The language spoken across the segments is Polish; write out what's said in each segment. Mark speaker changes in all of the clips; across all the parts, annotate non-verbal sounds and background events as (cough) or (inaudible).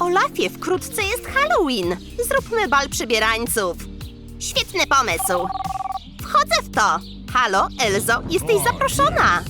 Speaker 1: Olafie, wkrótce jest Halloween. Zróbmy bal przybierańców. Świetny pomysł. Wchodzę w to. Halo, Elzo, jesteś zaproszona.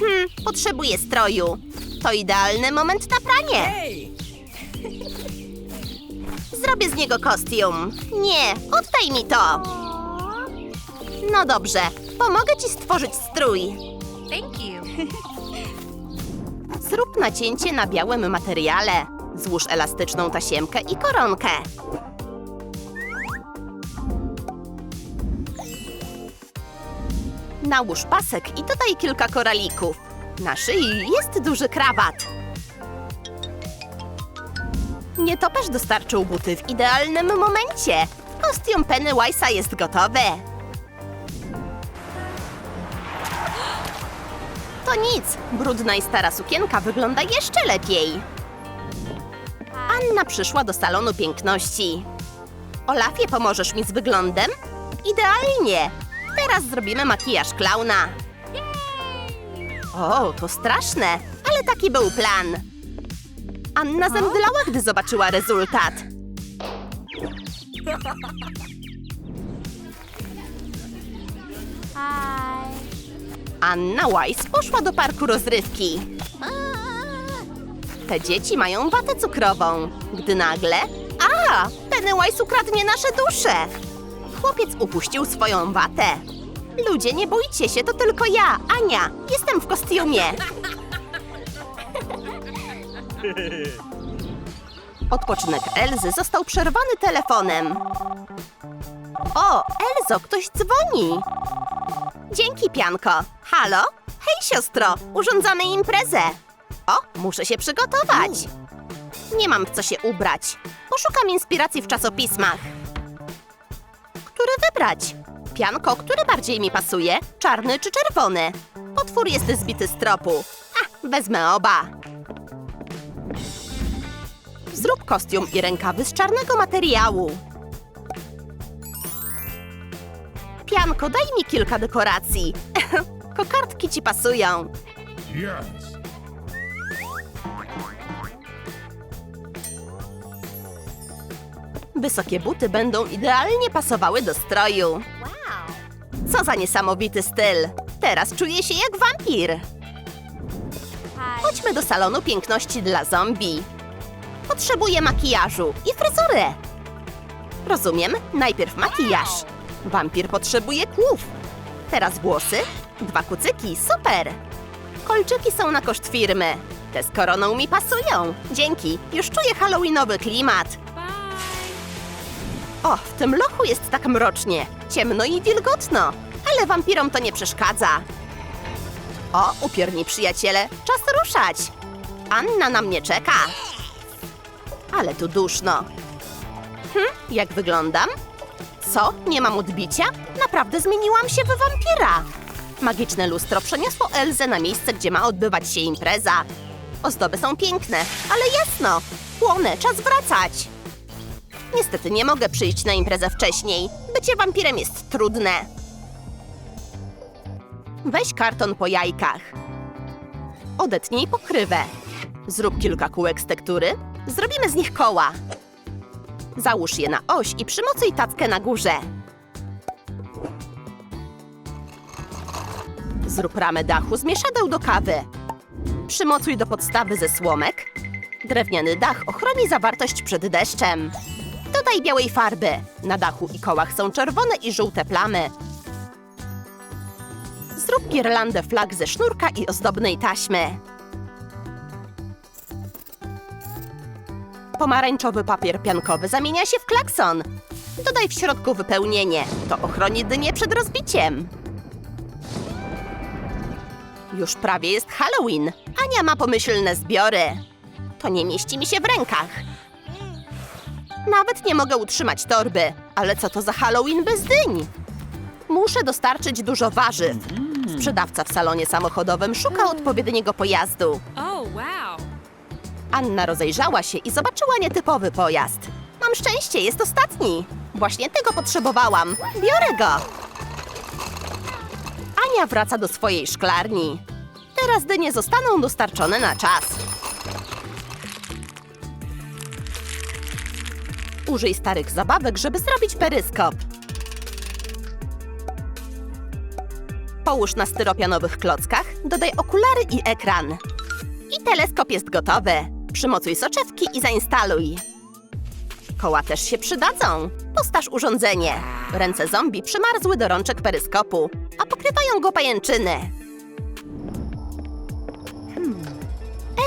Speaker 1: Hmm, potrzebuję stroju. To idealny moment na pranie. Zrobię z niego kostium. Nie, oddaj mi to. No dobrze, pomogę ci stworzyć strój.
Speaker 2: Thank you.
Speaker 1: Zrób nacięcie na białym materiale. Złóż elastyczną tasiemkę i koronkę. Nałóż pasek i dodaj kilka koralików. Na szyi jest duży krawat. Nietoperz dostarczył buty w idealnym momencie. Kostium Pennywise'a jest gotowy. To nic, brudna i stara sukienka wygląda jeszcze lepiej. Anna przyszła do salonu piękności. Olafie, pomożesz mi z wyglądem? Idealnie! Teraz zrobimy makijaż klauna. O, to straszne, ale taki był plan. Anna zemdlała, gdy zobaczyła rezultat. Anna Weiss poszła do parku rozrywki. Te dzieci mają watę cukrową, gdy nagle... A! Pennywise ukradnie nasze dusze! Chłopiec upuścił swoją watę. Ludzie, nie bójcie się, to tylko ja, Ania. Jestem w kostiumie. Odpoczynek Elzy został przerwany telefonem. O, Elzo, ktoś dzwoni. Dzięki, Pianko. Halo? Hej, siostro, urządzamy imprezę. O, muszę się przygotować. Nie mam w co się ubrać. Poszukam inspiracji w czasopismach. Który wybrać? Pianko, który bardziej mi pasuje? Czarny czy czerwony? Potwór jest zbity z tropu. A, wezmę oba. Zrób kostium i rękawy z czarnego materiału. Pianko, daj mi kilka dekoracji. (laughs) Kokardki ci pasują.
Speaker 3: Yes.
Speaker 1: Wysokie buty będą idealnie pasowały do stroju. Co za niesamowity styl. Teraz czuję się jak wampir. Chodźmy do salonu piękności dla zombie. Potrzebuję makijażu i fryzurę. Rozumiem, najpierw makijaż. Wampir potrzebuje kłów. Teraz włosy, dwa kucyki, super. Kolczyki są na koszt firmy. Te z koroną mi pasują. Dzięki, już czuję halloweenowy klimat. O, w tym lochu jest tak mrocznie, ciemno i wilgotno, ale wampirom to nie przeszkadza. O, upierni przyjaciele, czas ruszać. Anna na mnie czeka. Ale tu duszno. Hm, jak wyglądam? Co? Nie mam odbicia? Naprawdę zmieniłam się w wampira. Magiczne lustro przeniosło Elzę na miejsce, gdzie ma odbywać się impreza. Ozdoby są piękne, ale jasno. Płonę, czas wracać. Niestety nie mogę przyjść na imprezę wcześniej. Bycie wampirem jest trudne. Weź karton po jajkach. Odetnij pokrywę. Zrób kilka kółek z tektury. Zrobimy z nich koła. Załóż je na oś i przymocuj tackę na górze. Zrób ramę dachu z mieszadeł do kawy. Przymocuj do podstawy ze słomek. Drewniany dach ochroni zawartość przed deszczem. Dodaj białej farby. Na dachu i kołach są czerwone i żółte plamy. Zrób girlandę flag ze sznurka i ozdobnej taśmy. Pomarańczowy papier piankowy zamienia się w klakson. Dodaj w środku wypełnienie. To ochroni dynię przed rozbiciem. Już prawie jest Halloween. Ania ma pomyślne zbiory. To nie mieści mi się w rękach. Nawet nie mogę utrzymać torby. Ale co to za Halloween bez dyń? Muszę dostarczyć dużo warzyw. Sprzedawca w salonie samochodowym szuka odpowiedniego pojazdu.
Speaker 2: Oh, wow.
Speaker 1: Anna rozejrzała się i zobaczyła nietypowy pojazd. Mam szczęście, jest ostatni. Właśnie tego potrzebowałam. Biorę go. Ania wraca do swojej szklarni. Teraz dynie zostaną dostarczone na czas. Użyj starych zabawek, żeby zrobić peryskop. Połóż na styropianowych klockach, dodaj okulary i ekran. I teleskop jest gotowy. Przymocuj soczewki i zainstaluj. Koła też się przydadzą. Postaż urządzenie. Ręce zombie przymarzły do rączek peryskopu, a pokrywają go pajęczyny. Hmm.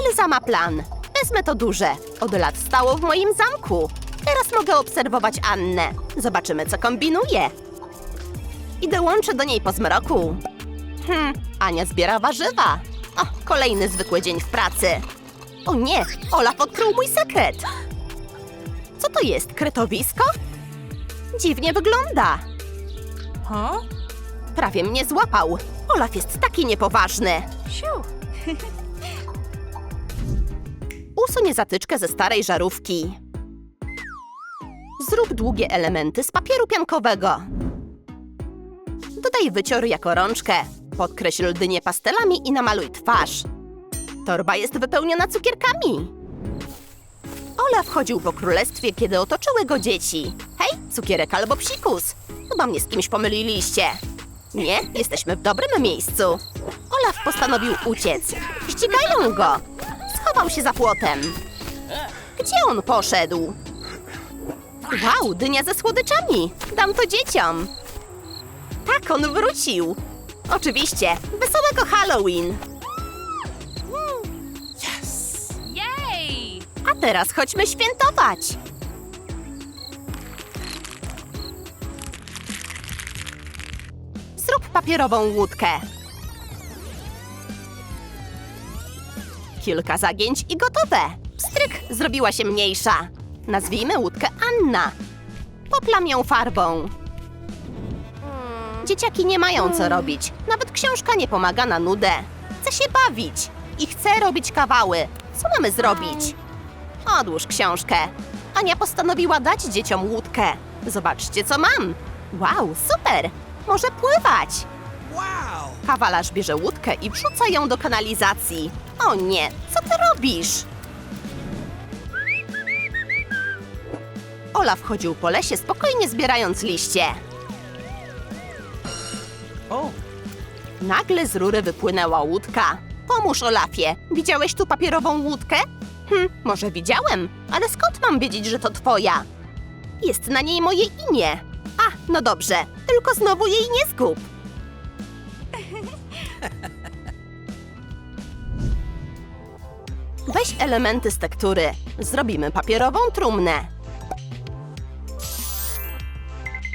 Speaker 1: Elza ma plan. Wezmę to duże. Od lat stało w moim zamku. Teraz mogę obserwować Annę. Zobaczymy, co kombinuje. I dołączę do niej po zmroku. Hmm, Ania zbiera warzywa. O, kolejny zwykły dzień w pracy. O nie, Olaf odkrył mój sekret. Co to jest, kretowisko? Dziwnie wygląda.
Speaker 2: Huh?
Speaker 1: Prawie mnie złapał. Olaf jest taki niepoważny.
Speaker 2: Shoo.
Speaker 1: Usuń zatyczkę ze starej żarówki. Zrób długie elementy z papieru piankowego. Dodaj wycior jako rączkę. Podkreśl dynię pastelami i namaluj twarz. Torba jest wypełniona cukierkami. Olaf chodził po królestwie, kiedy otoczyły go dzieci. Hej, cukierek albo psikus. Chyba mnie z kimś pomyliliście. Nie, jesteśmy w dobrym miejscu. Olaf postanowił uciec. Ścigają go. Schował się za płotem. Gdzie on poszedł? Wow, dynia ze słodyczami. Dam to dzieciom. Tak, on wrócił. Oczywiście, wesołego Halloween.
Speaker 2: Yay!
Speaker 1: A teraz chodźmy świętować. Zrób papierową łódkę. Kilka zagięć i gotowe. Stryk zrobiła się mniejsza. Nazwijmy łódkę Anna. Poplam ją farbą. Dzieciaki nie mają co robić. Nawet książka nie pomaga na nudę. Chcę się bawić i chcę robić kawały. Co mamy zrobić? Odłóż książkę. Ania postanowiła dać dzieciom łódkę. Zobaczcie, co mam. Wow, super! Może pływać.
Speaker 3: Wow!
Speaker 1: Kawalarz bierze łódkę i wrzuca ją do kanalizacji. O nie, co ty robisz? Olaf chodził po lesie, spokojnie zbierając liście.
Speaker 3: O,
Speaker 1: Nagle z rury wypłynęła łódka. Pomóż, Olafie. Widziałeś tu papierową łódkę? Hm, może widziałem, ale skąd mam wiedzieć, że to twoja? Jest na niej moje imię. A, no dobrze, tylko znowu jej nie zgub. Weź elementy z tektury. Zrobimy papierową trumnę.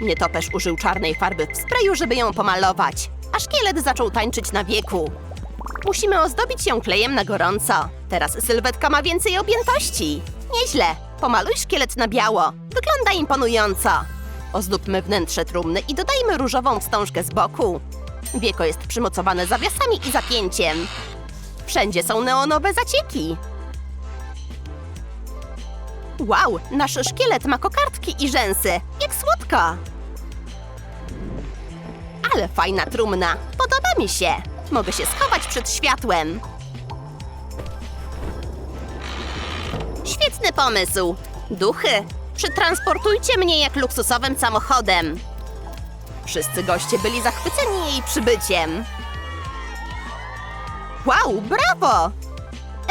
Speaker 1: Nietoperz użył czarnej farby w sprayu, żeby ją pomalować, a szkielet zaczął tańczyć na wieku. Musimy ozdobić ją klejem na gorąco. Teraz sylwetka ma więcej objętości. Nieźle. Pomaluj szkielet na biało. Wygląda imponująco. Ozdóbmy wnętrze trumny i dodajmy różową wstążkę z boku. Wieko jest przymocowane zawiasami i zapięciem. Wszędzie są neonowe zacieki. Wow, nasz szkielet ma kokardki i rzęsy. Jak słodko! Ale fajna trumna. Podoba mi się. Mogę się schować przed światłem. Świetny pomysł. Duchy, przetransportujcie mnie jak luksusowym samochodem. Wszyscy goście byli zachwyceni jej przybyciem. Wow, brawo!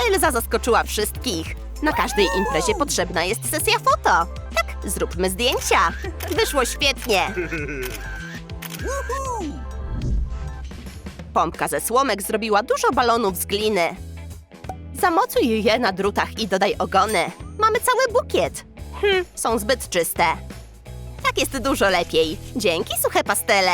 Speaker 1: Elza zaskoczyła wszystkich. Na każdej imprezie potrzebna jest sesja foto. Tak, zróbmy zdjęcia. Wyszło świetnie. Pompka ze słomek zrobiła dużo balonów z gliny. Zamocuj je na drutach i dodaj ogony. Mamy cały bukiet. Hm, są zbyt czyste. Tak jest dużo lepiej. Dzięki, suche pastele.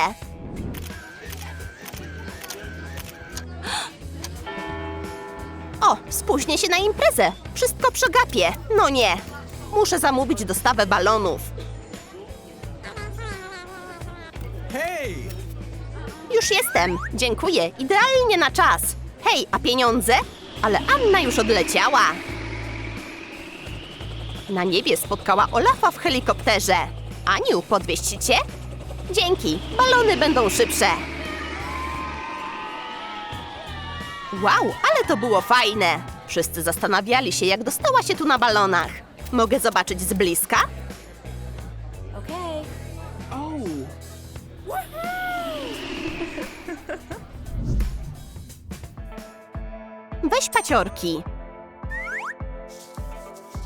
Speaker 1: O, spóźnię się na imprezę. Wszystko przegapię. No nie. Muszę zamówić dostawę balonów. Już jestem. Dziękuję. Idealnie na czas. Hej, a pieniądze? Ale Anna już odleciała. Na niebie spotkała Olafa w helikopterze. Aniu, podwieźć cię? Dzięki. Balony będą szybsze. Wow, ale to było fajne. Wszyscy zastanawiali się, jak dostała się tu na balonach. Mogę zobaczyć z bliska? Weź paciorki.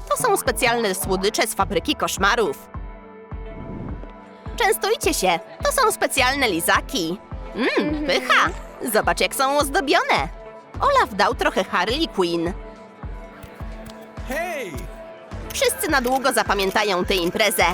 Speaker 1: To są specjalne słodycze z fabryki koszmarów. Częstujcie się, to są specjalne lizaki. Mmm, pycha. Zobacz, jak są ozdobione. Olaf dał trochę Harley Quinn. Wszyscy na długo zapamiętają tę imprezę.